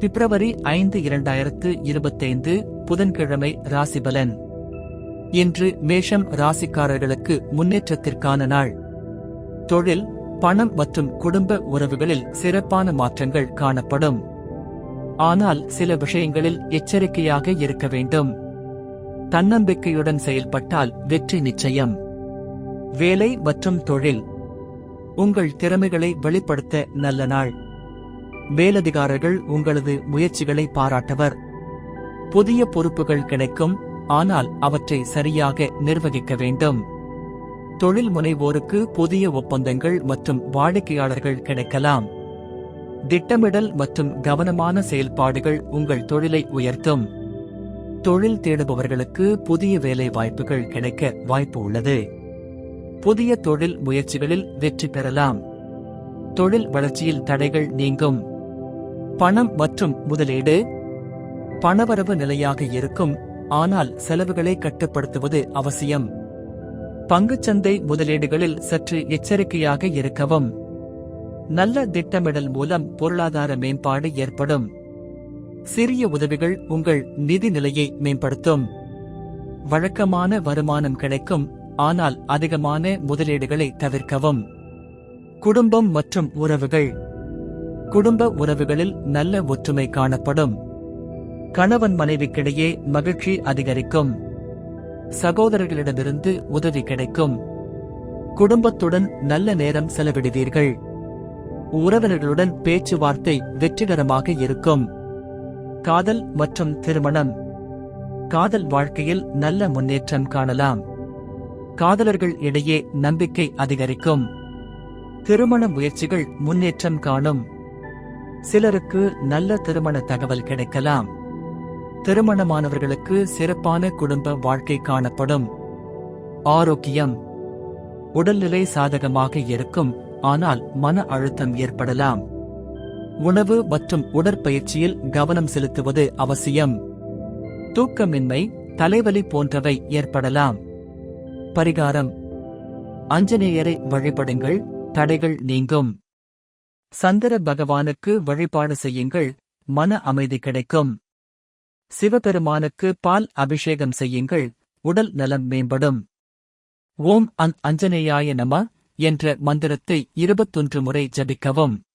பிப்ரவரி ஐந்து இரண்டாயிரத்து இருபத்தைந்து புதன்கிழமை ராசிபலன். இன்று மேஷம் ராசிக்காரர்களுக்கு முன்னேற்றத்திற்கான நாள். தொழில் பணம் மற்றும் குடும்ப உறவுகளில் சிறப்பான மாற்றங்கள் காணப்படும். ஆனால் சில விஷயங்களில் எச்சரிக்கையாக இருக்க வேண்டும். தன்னம்பிக்கையுடன் செயல்பட்டால் வெற்றி நிச்சயம். வேலை மற்றும் தொழில். உங்கள் திறமைகளை வெளிப்படுத்த நல்ல நாள். மேலதிகாரர்கள் உங்களது முயற்சிகளை பாராட்டவர். புதிய பொறுப்புகள் கிடைக்கும் ஆனால் அவற்றை சரியாக நிர்வகிக்க வேண்டும். தொழில் முனைவோருக்கு புதிய ஒப்பந்தங்கள் மற்றும் வாடிக்கையாளர்கள் கிடைக்கலாம். திட்டமிடல் மற்றும் கவனமான செயல்பாடுகள் உங்கள் தொழிலை உயர்த்தும். தொழில் தேடுபவர்களுக்கு புதிய வேலை வாய்ப்புகள் கிடைக்க வாய்ப்பு உள்ளது. புதிய தொழில் முயற்சிகளில் வெற்றி பெறலாம். தொழில் வளர்ச்சியில் தடைகள் நீங்கும். பணம் மற்றும் முதலீடு பணவரவு நிலையாக இருக்கும் ஆனால் செலவுகளை கட்டுப்படுத்துவது அவசியம். பங்குச்சந்தை முதலீடுகளில் சற்று எச்சரிக்கையாக இருக்கவும். நல்ல திட்டமிடல் மூலம் பொருளாதார மேம்பாடு ஏற்படும். சிறிய உதவிகள் உங்கள் நிதி நிலையை மேம்படுத்தும். வழக்கமான வருமானம் கிடைக்கும் ஆனால் அதிகமான முதலீடுகளை தவிர்க்கவும். குடும்பம் மற்றும் உறவுகள் குடும்ப உறவுகளில் நல்ல ஒற்றுமை காணப்படும். கணவன் மனைவிக்கிடையே மகிழ்ச்சி அதிகரிக்கும். சகோதரர்களிடமிருந்து உதவி கிடைக்கும். குடும்பத்துடன் நல்ல நேரம் செலவிடுவீர்கள். உறவினர்களுடன் பேச்சுவார்த்தை வெற்றிகரமாக இருக்கும். காதல் மற்றும் திருமணம். காதல் வாழ்க்கையில் நல்ல முன்னேற்றம் காணலாம். காதலர்கள் இடையே நம்பிக்கை அதிகரிக்கும். திருமண முயற்சிகள் முன்னேற்றம் காணும். சிலருக்கு நல்ல திருமண தகவல் கிடைக்கலாம். திருமணமானவர்களுக்கு சிறப்பான குடும்ப வாழ்க்கை காணப்படும். ஆரோக்கியம். உடல்நிலை சாதகமாக இருக்கும் ஆனால் மன அழுத்தம் ஏற்படலாம். உணவு மற்றும் உடற்பயிற்சியில் கவனம் செலுத்துவது அவசியம். தூக்கமின்மை தலைவலி போன்றவை ஏற்படலாம். பரிகாரம். அஞ்சனேயரை வழிபடுங்கள் தடைகள் நீங்கும். சந்திர பகவானுக்கு வழிபாடு செய்யுங்கள். மன அமைதி கிடைக்கும். சிவபெருமானுக்கு பால் அபிஷேகம் செய்யுங்கள். உடல் நலம் மேம்படும். ஓம் அன் அஞ்சனேயாய நம என்ற மந்திரத்தை இருபத்தொன்று முறை ஜபிக்கவும்.